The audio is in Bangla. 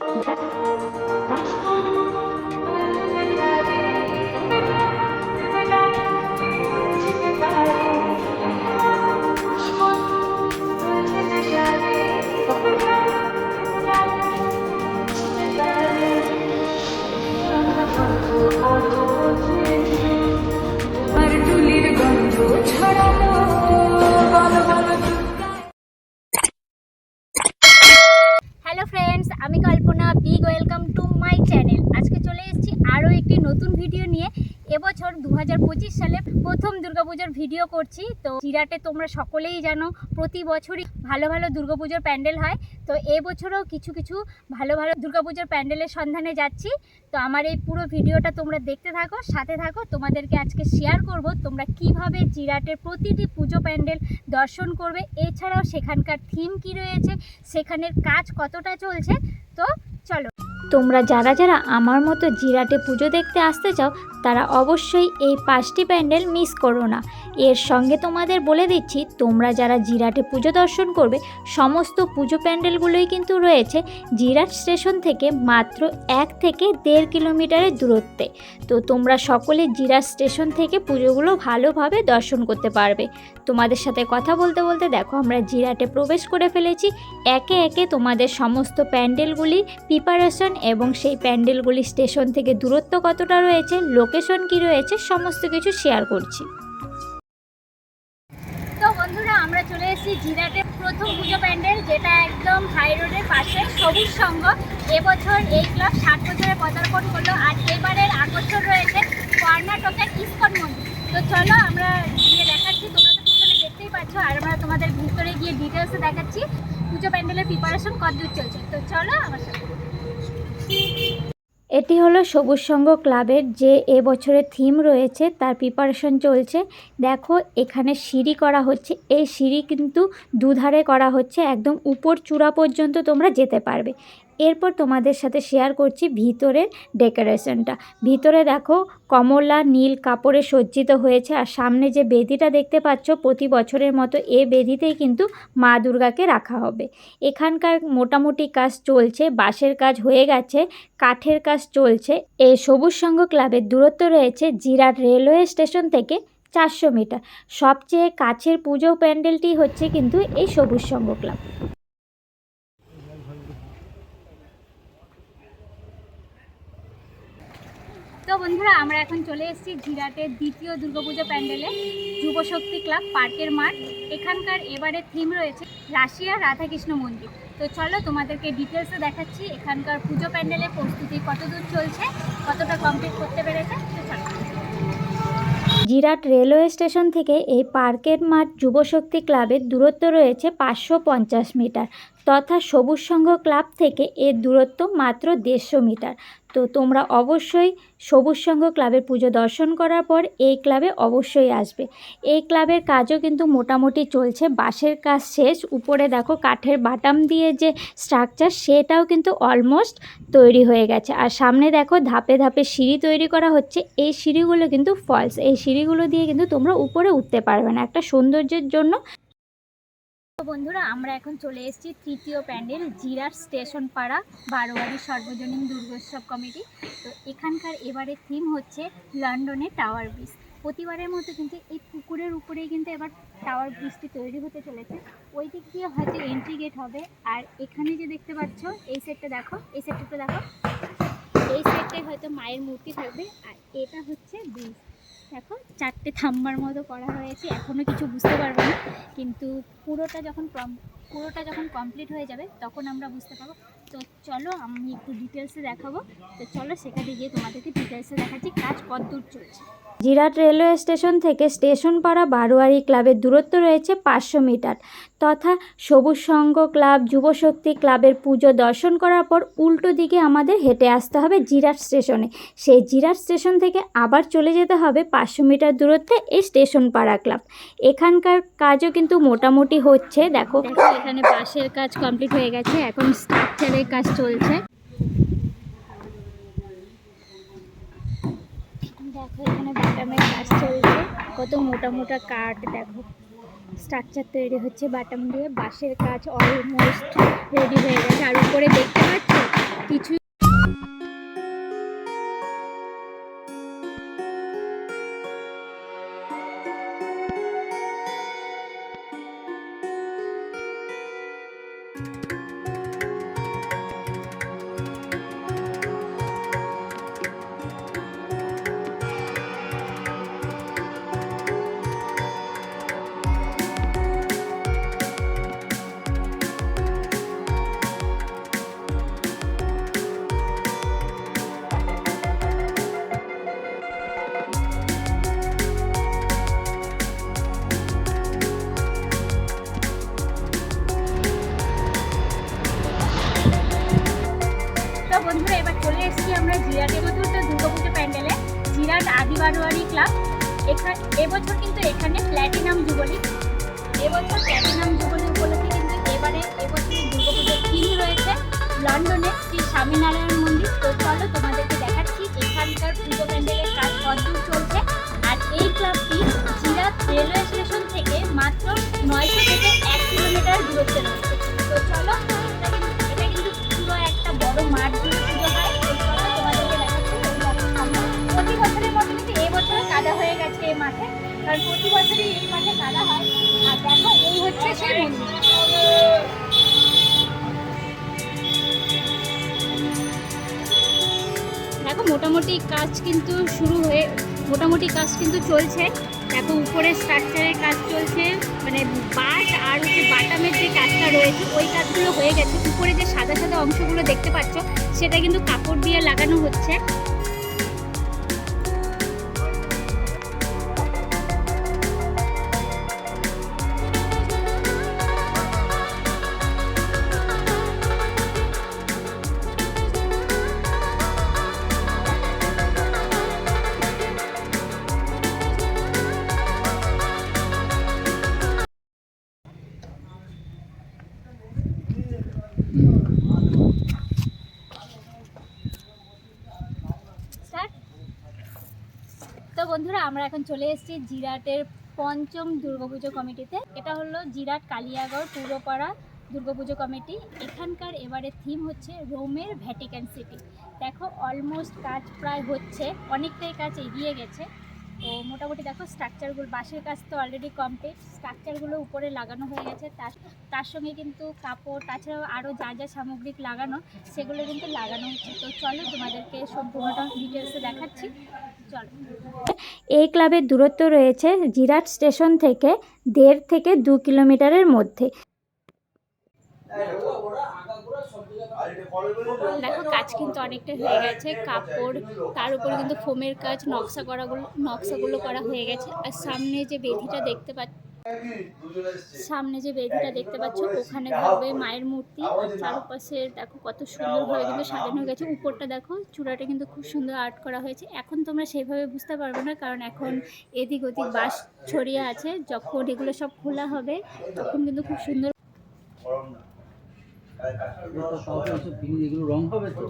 আর নতুন ভিডিও নিয়ে এবছর দু হাজার পঁচিশ সালে প্রথম দুর্গাপুজোর ভিডিও করছি। তো চিরাটে তোমরা সকলেই জানো, প্রতি বছরই ভালো ভালো দুর্গাপুজোর প্যান্ডেল হয়। তো এবছরও কিছু কিছু ভালো ভালো দুর্গাপুজোর প্যান্ডেলের সন্ধানে যাচ্ছি। তো আমার এই পুরো ভিডিওটা তোমরা দেখতে থাকো, সাথে থাকো। তোমাদেরকে আজকে শেয়ার করব তোমরা কীভাবে জিরাটের প্রতিটি পুজো প্যান্ডেল দর্শন করবে। এছাড়াও সেখানকার থিম কি রয়েছে, সেখানের কাজ কতটা চলছে। তো চলো। তোমরা যারা যারা আমার মতো জিরাটে পুজো দেখতে আসতে চাও তারা অবশ্যই এই পাঁচটি প্যান্ডেল মিস করো না। এর সঙ্গে তোমাদের বলে দিচ্ছি, তোমরা যারা জিরাটে পুজো দর্শন করবে, সমস্ত পুজো প্যান্ডেলগুলোই কিন্তু রয়েছে জিরাট স্টেশন থেকে মাত্র এক থেকে দেড় কিলোমিটারের দূরত্বে। তো তোমরা সকলে জিরাট স্টেশন থেকে পুজোগুলো ভালোভাবে দর্শন করতে পারবে। তোমাদের সাথে কথা বলতে বলতে দেখো, আমরা জিরাটে প্রবেশ করে ফেলেছি। একে একে তোমাদের সমস্ত প্যান্ডেলগুলির প্রিপারেশন এবং সেই প্যান্ডেলগুলি স্টেশন থেকে দূরত্ব কতটা রয়েছে লোকেশন কি রয়েছে সমস্ত কিছু শেয়ার করছি। তো বন্ধুরা, আমরা চলে এসেছি জিরাটের প্রথম পুজো প্যান্ডেল, যেটা একদম হাই রোডের পাশে সবুজ সঙ্গ। এবছর এই ক্লাব ষাট বছরে পদার্পণ করল, আর এবারের আকর্ষণ রয়েছে কর্ণাটকের ইস্কন মন্দির। তো চলো, আমরা গিয়ে দেখাচ্ছি, তোমরা তো পিছনে দেখতেই পাচ্ছ, আর আমরা তোমাদের ভিতরে গিয়ে ডিটেলসে দেখাচ্ছি পুজো প্যান্ডেলের প্রিপারেশন কতদূর চলছে। তো চলো, আমার সাথে। এটি হলো সবুজ সংঘ ক্লাবের যে এবছরের থিম রয়েছে, তার প্রিপারেশন চলছে। দেখো, এখানে সিঁড়ি করা হচ্ছে। এই সিঁড়ি কিন্তু দুধারে করা হচ্ছে, একদম উপর চূড়া পর্যন্ত তোমরা যেতে পারবে। এরপর তোমাদের সাথে শেয়ার করছি ভিতরের ডেকোরেশনটা ভিতরে দেখো কমলা, নীল কাপড়ে সজ্জিত হয়েছে আর সামনে যে বেদিটা দেখতে পাচ্ছ, প্রতি বছরের মতো এ বেদিতেই কিন্তু মা দুর্গাকে রাখা হবে। এখানকার মোটামুটি কাজ চলছে, বাঁশের কাজ হয়ে গেছে, কাঠের কাজ চলছে। এ সবুজ সংঘ ক্লাবের দূরত্ব রয়েছে জিরাট রেলওয়ে স্টেশন থেকে চারশো মিটার। সবচেয়ে কাছের পুজো প্যান্ডেলটি হচ্ছে কিন্তু এই সবুজ সংঘ ক্লাব। তো বন্ধুরা, আমরা এখন চলে এসেছি জিরাটের দ্বিতীয় দুর্গাপুজো প্যান্ডেলে, যুবশক্তি ক্লাব, পার্কের মাঠ। এখানকার এবারে থিম রয়েছে রাশিয়া রাধাকৃষ্ণ মন্দির। তো চলো তোমাদেরকে ডিটেলসে দেখাচ্ছি, এখানকার পুজো প্যান্ডেলের প্রস্তুতি কতদূর চলছে, কতটা কমপ্লিট করতে পেরেছে, তো চলো। জিরাট রেলওয়ে স্টেশন থেকে এই পার্কের মাঠ যুবশক্তি ক্লাবের দূরত্ব রয়েছে পাঁচশো পঞ্চাশ মিটার, তথা সবুজ সংঘ ক্লাব থেকে এর দূরত্ব মাত্র দেড়শো মিটার। তো তোমরা অবশ্যই সবুজ সংঘ ক্লাবের পুজো দর্শন করার পর এই ক্লাবে অবশ্যই আসবে। এই ক্লাবের কাজও কিন্তু মোটামুটি চলছে। বাঁশের কাজ শেষ। উপরে দেখো কাঠের বাটাম দিয়ে যে স্ট্রাকচার সেটাও কিন্তু অলমোস্ট তৈরি হয়ে গেছে। আর সামনে দেখো ধাপে ধাপে সিঁড়ি তৈরি করা হচ্ছে। এই সিঁড়িগুলো কিন্তু ফলস এই সিঁড়িগুলো দিয়ে কিন্তু তোমরা উপরে উঠতে পারবে না। একটা সৌন্দর্যের জন্য বন্ধুরা, আমরা এখন চলে এসেছি তৃতীয় প্যান্ডেল জিরার স্টেশন পাড়া, বারোয়ারি সর্বজনীন দুর্গোৎসব কমিটি। তো এখানকার এবারে থিম হচ্ছে লন্ডনে টাওয়ার ব্রিজ প্রতিবারের মতো কিন্তু এই পুকুরের উপরেই কিন্তু এবার টাওয়ার ব্রিজটি তৈরি হতে চলেছে। ওই দিক দিয়ে হয়তো এন্ট্রি গেট হবে। আর এখানে যে দেখতে পাচ্ছ, এই সেটটা দেখো, এই সেটটা দেখো। এই সেটটাই হয়তো মায়ের মূর্তি থাকবে। আর এটা হচ্ছে ব্রিজ দেখো, চারটে থাম্বার মতো করা হয়েছে এখনও কিছু বুঝতে পারব না, কিন্তু পুরোটা যখন পুরোটা যখন কমপ্লিট হয়ে যাবে, তখন আমরা বুঝতে পারব। তো চলো, আমি একটু ডিটেলসে দেখাবো। তো চলো, সেখানে গিয়ে তোমাদেরকে ডিটেলসে দেখাচ্ছি, কাজ কত দূর চলছে। জিরাট রেলওয়ে স্টেশন থেকে স্টেশন পাড়া বারোয়ারি ক্লাবের দূরত্ব রয়েছে পাঁচশো মিটার, তথা সবুজ সংঘ ক্লাব, যুবশক্তি ক্লাবের পুজো দর্শন করার পর উল্টো দিকে আমাদের হেঁটে আসতে হবে জিরাট স্টেশনে। সেই জিরাট স্টেশন থেকে আবার চলে যেতে হবে পাঁচশো মিটার দূরত্বে এই স্টেশন পাড়া ক্লাব। এখানকার কাজও কিন্তু মোটামুটি হচ্ছে, দেখো। এখানে বাঁশের কাজ কমপ্লিট হয়ে গেছে, এখন স্ট্রাকচারের কাজ চলছে। দেখো এখানে বাটামের কাজ চলছে। কত মোটা মোটা কাঠ, দেখো। স্ট্রাকচার তৈরি হচ্ছে বাটাম দিয়ে। বাঁশের কাজ অলমোস্ট রেডি হয়ে গেছে। আর উপরে দেখতে পাচ্ছ? কি এসেছি আমরা জিরাটে চতুর্থ দুর্গাপুজো প্যান্ডেলে জিরাট আদিবারোয়ারি ক্লাব। এখানে এবছর কিন্তু এখানে প্ল্যাটিনাম যুবলী এবছর প্ল্যাটিনাম যুবলী উপলক্ষে কিন্তু এবারে এবছর দুর্গাপুজোর থিম রয়েছে লন্ডনে শ্রী স্বামীনারায়ণ মন্দির। তো চলো তোমাদেরকে দেখাচ্ছি, এখানকার পুজো প্যান্ডেলের কাজ কতদূর চলছে। আর এই ক্লাবটি জিরাট রেলওয়ে স্টেশন থেকে মাত্র নয়শো থেকে এক কিলোমিটার দূরত্বে রয়েছে। মোটামুটি কাজ কিন্তু শুরু হয়ে, মোটামুটি কাজ কিন্তু চলছে। দেখো, উপরে স্ট্রাকচারের কাজ চলছে। মানে বাট আর হচ্ছে বাটামের যে কাজটা রয়েছে, ওই কাজগুলো হয়ে গেছে। উপরে যে সাদা সাদা অংশগুলো দেখতে পাচ্ছ, সেটা কিন্তু কাপড় দিয়ে লাগানো হচ্ছে। তো বন্ধুরা, আমরা এখন চলে এসেছি জিরাটের পঞ্চম দুর্গাপুজো কমিটিতে। এটা হলো জিরাট কালিয়াগড় পূর্বপাড়া দুর্গাপুজো কমিটি। এখানকার এবারে থিম হচ্ছে রোমের ভ্যাটিকান সিটি দেখো অলমোস্ট কাজ প্রায় হচ্ছে, অনেকটাই কাজ এগিয়ে গেছে। তো মোটামুটি দেখো স্ট্রাকচারগুলো বাঁশের কাজ তো অলরেডি কমপ্লিট স্ট্রাকচারগুলো উপরে লাগানো হয়ে গেছে। তার তার সঙ্গে কিন্তু কাপড়, তাছাড়াও আরও যা যা সামগ্রিক লাগানো, সেগুলো কিন্তু লাগানো হচ্ছে। তো চলো তোমাদেরকে সম্পূর্ণটা ডিটেলসে দেখাচ্ছি। এই ক্লাবের দূরত্ব রয়েছে জিরাট স্টেশন থেকে দেড় থেকে দু কিলোমিটারের মধ্যে। দেখো, কাজ কিন্তু অনেকটা হয়ে গেছে। কাপড়, তার উপর কিন্তু ফোমের কাজ, নকশা করাগুলো, নকশাগুলো করা হয়ে গেছে। আর সামনে যে বেধিটা দেখতে পাচ্ছ সামনে যে বেদিটা দেখতে পাচ্ছ ওখানে থাকবে মায়ের মূর্তি চারপাশে দেখো কত সুন্দরভাবে কিন্তু সাজানো হয়ে গেছে উপরটা দেখো চূড়াটা কিন্তু খুব সুন্দর আর্ট করা হয়েছে। এখন তোমরা সেইভাবে বুঝতে পারবে না কারণ এখন এদিক ওদিক বাস ছড়িয়ে আছে যখন এগুলো সব খোলা হবে তখন কিন্তু খুব সুন্দর এগুলো রং হবে তো?